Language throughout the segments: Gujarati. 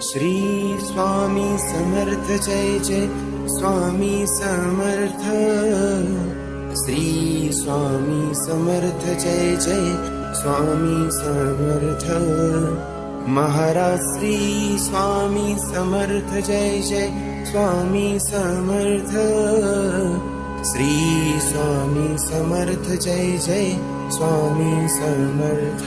શ્રી સ્વામી સમર્થ જય જય સ્વામી સમર્થ શ્રી સ્વામી સમર્થ જય જય સ્વામી સમર્થ મહારાજ શ્રી સ્વામી સમર્થ જય જય સ્વામી સમર્થ શ્રી સ્વામી સમર્થ જય જય સ્વામી સમર્થ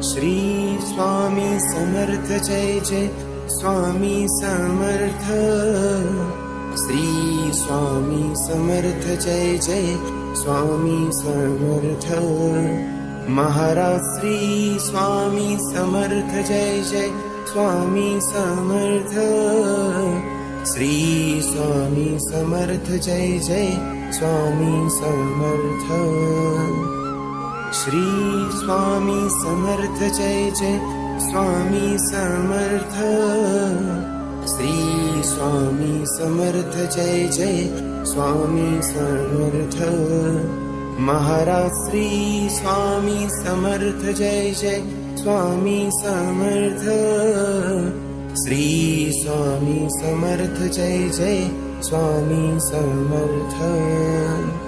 શ્રી સ્વામી સમર્થ જય જય સ્વામી સમર્થ શ્રી સ્વામી સમર્થ જય જય સ્વામી સમર્થ મહારાજ શ્રી સ્વામી સમર્થ જય જય સ્વામી સમર્થ શ્રી સ્વામી સમર્થ જય જય સ્વામી સમર્થ શ્રી સ્વામી સમર્થ જય જય સ્વામી સમર્થ શ્રી સ્વામી સમર્થ જય જય સ્વામી સમર્થ મહારાજ શ્રી સ્વામી સમર્થ જય જય સ્વામી સમર્થ શ્રી સ્વામી સમર્થ જય જય સ્વામી સમર્થ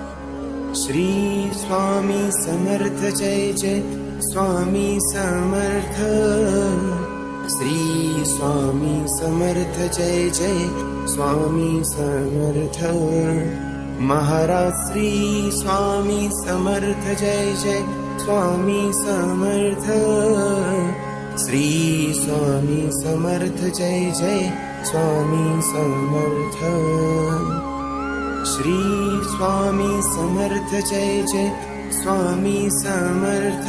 શ્રી સ્વામી સમર્થ જય જય સ્વામી સમર્થ શ્રી સ્વામી સમર્થ જય જય સ્વામી સમર્થ મહારાજ શ્રી સ્વામી સમર્થ જય જય સ્વામી સમર્થ શ્રી સ્વામી સમર્થ જય જય સ્વામી સમર્થ શ્રી સ્વામી સમર્થ જય જય સ્વામી સમર્થ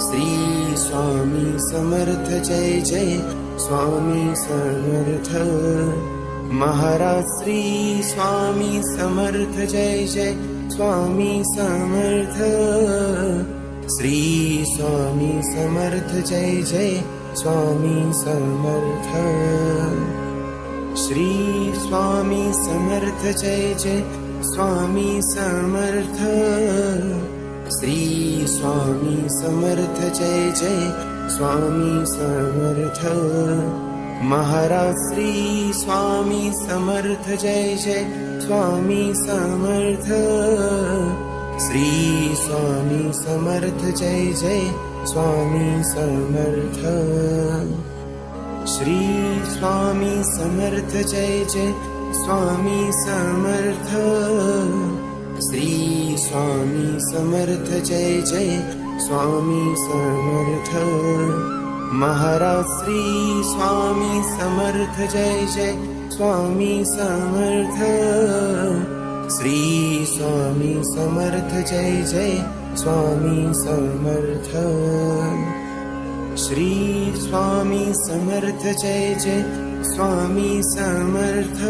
શ્રી સ્વામી સમર્થ જય જય સ્વામી સમર્થ મહારાજ શ્રી સ્વામી સમર્થ જય જય સ્વામી સમર્થ શ્રી સ્વામી સમર્થ જય જય સ્વામી સમર્થ શ્રી સ્વામી સમર્થ જય જય સ્વામી સમર્થ. શ્રી સ્વામી સમર્થ જય જય સ્વામી સમર્થ. મહારાજ શ્રી સ્વામી સમર્થ જય જય સ્વામી સમર્થ. શ્રી સ્વામી સમર્થ જય જય સ્વામી સમર્થ. શ્રી સ્વામી સમર્થ જય જય સ્વામી સમર્થ. શ્રી સ્વામી સમર્થ જય જય સ્વામી સમર્થ. મહારાજ શ્રી સ્વામી સમર્થ જય જય સ્વામી સમર્થ. શ્રી સ્વામી સમર્થ જય જય સ્વામી સમર્થ. શ્રી સ્વામી સમર્થ જય જય સ્વામી સમર્થ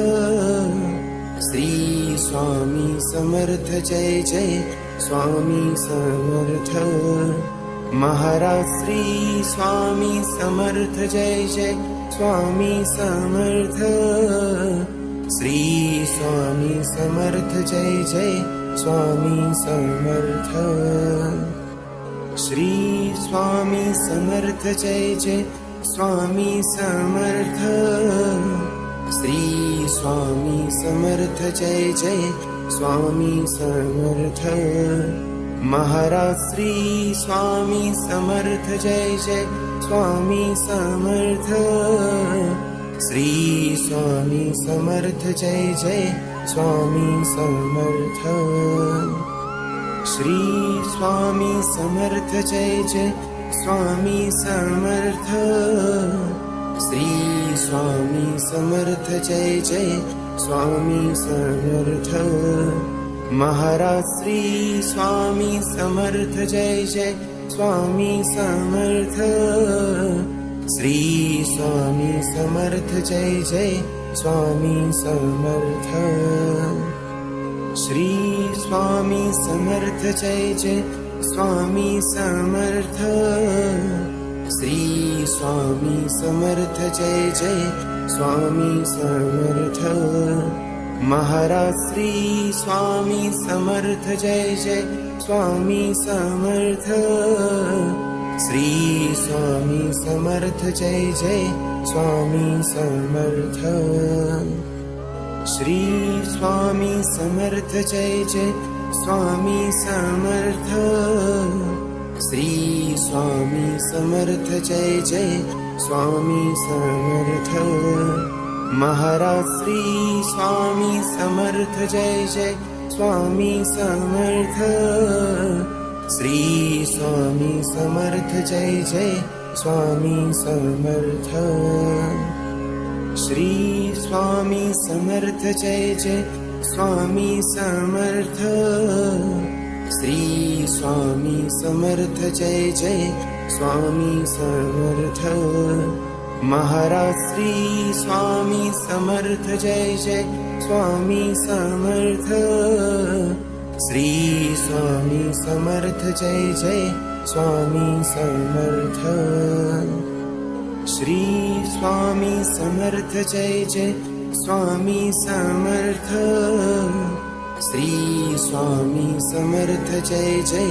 શ્રી સ્વામી સમર્થ જય જય સ્વામી સમર્થ મહારાજ શ્રી સ્વામી સમર્થ જય જય સ્વામી સમર્થ શ્રી સ્વામી સમર્થ જય જય સ્વામી સમર્થ શ્રી સ્વામી સમર્થ જય જય સ્વામી સમર્થ શ્રી સ્વામી સમર્થ જય જય સ્વામી સમર્થ મહારાજ શ્રી સ્વામી સમર્થ જય જય સ્વામી સમર્થ શ્રી સ્વામી સમર્થ જય જય સ્વામી સમર્થ શ્રી સ્વામી સમર્થ જય જય સ્વામી સમર્થ. શ્રી સ્વામી સમર્થ જય જય સ્વામી સમર્થ. મહારાજ શ્રી સ્વામી સમર્થ જય જય સ્વામી સમર્થ. શ્રી સ્વામી સમર્થ જય જય સ્વામી સમર્થ. શ્રી સ્વામી સમર્થ જય જય સ્વામી સમર્થ શ્રી સ્વામી સમર્થ જય જય સ્વામી સમર્થ મહારાજ શ્રી સ્વામી સમર્થ જય જય સ્વામી સમર્થ શ્રી સ્વામી સમર્થ જય જય સ્વામી સમર્થ શ્રી સ્વામી સમર્થ જય જય સ્વામી સમર્થ શ્રી સ્વામી સમર્થ જય જય સ્વામી સમર્થ મહારાજ શ્રી સ્વામી સમર્થ જય જય સ્વામી સમર્થ શ્રી સ્વામી સમર્થ જય જય સ્વામી સમર્થ શ્રી સ્વામી સમર્થ જય જય સ્વામી સમર્થ શ્રી સ્વામી સમર્થ જય જય સ્વામી સમર્થ મહારાજ શ્રી સ્વામી સમર્થ જય જય સ્વામી સમર્થ શ્રી સ્વામી સમર્થ જય જય સ્વામી સમર્થ શ્રી સ્વામી સમર્થ જય જય સ્વામી સમર્થ શ્રી સ્વામી સમર્થ જય જય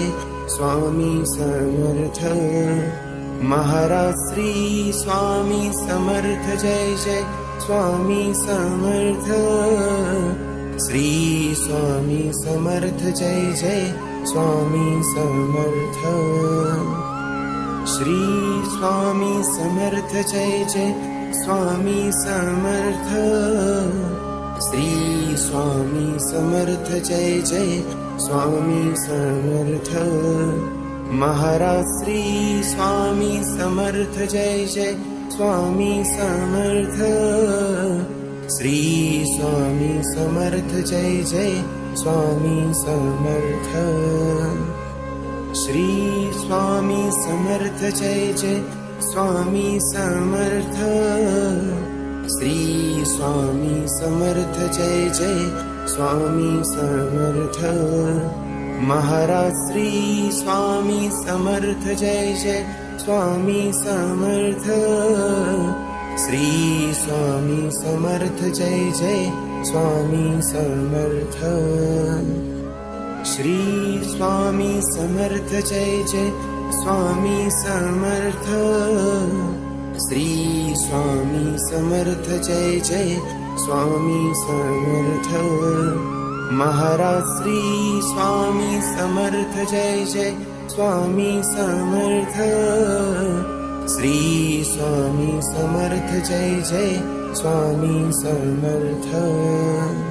સ્વામી સમર્થ મહારાજ શ્રી સ્વામી સમર્થ જય જય સ્વામી સમર્થ શ્રી સ્વામી સમર્થ જય જય સ્વામી સમર્થ શ્રી સ્વામી સમર્થ જય જય સ્વામી સમર્થ શ્રી સ્વામી સમર્થ જય જય સ્વામી સમર્થ મહારાજ શ્રી સ્વામી સમર્થ જય જય સ્વામી સમર્થ શ્રી સ્વામી સમર્થ જય જય સ્વામી સમર્થ શ્રી સ્વામી સમર્થ જય જય સ્વામી સમર્થ શ્રી સ્વામી સમર્થ જય જય સ્વામી સમર્થ મહારાજ શ્રી સ્વામી સમર્થ જય જય સ્વામી સમર્થ શ્રી સ્વામી સમર્થ જય જય સ્વામી સમર્થ શ્રી સ્વામી સમર્થ જય જય સ્વામી સમર્થ શ્રી સ્વામી સમર્થ જય જય સ્વામી સમર્થ મહારાજ શ્રી સ્વામી સમર્થ જય જય સ્વામી સમર્થ શ્રી સ્વામી સમર્થ જય જય સ્વામી સમર્થ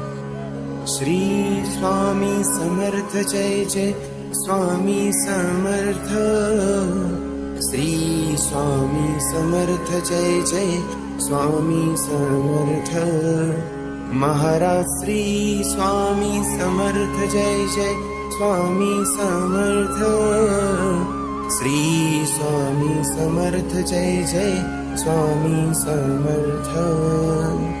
શ્રી સ્વામી સમર્થ જય જય સ્વામી સમર્થ શ્રી સ્વામી સમર્થ જય જય સ્વામી સમર્થ મહારાજ શ્રી સ્વામી સમર્થ જય જય સ્વામી સમર્થ શ્રી સ્વામી સમર્થ જય જય સ્વામી સમર્થ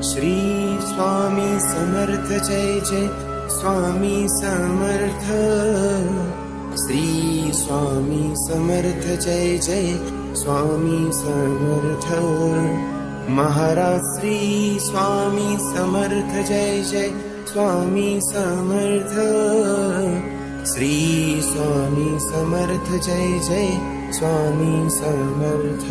શ્રી સ્વામી સમર્થ જય જય સ્વામી સમર્થ શ્રી સ્વામી સમર્થ જય જય સ્વામી સમર્થ મહારાજ શ્રી સ્વામી સમર્થ જય જય સ્વામી સમર્થ શ્રી સ્વામી સમર્થ જય જય સ્વામી સમર્થ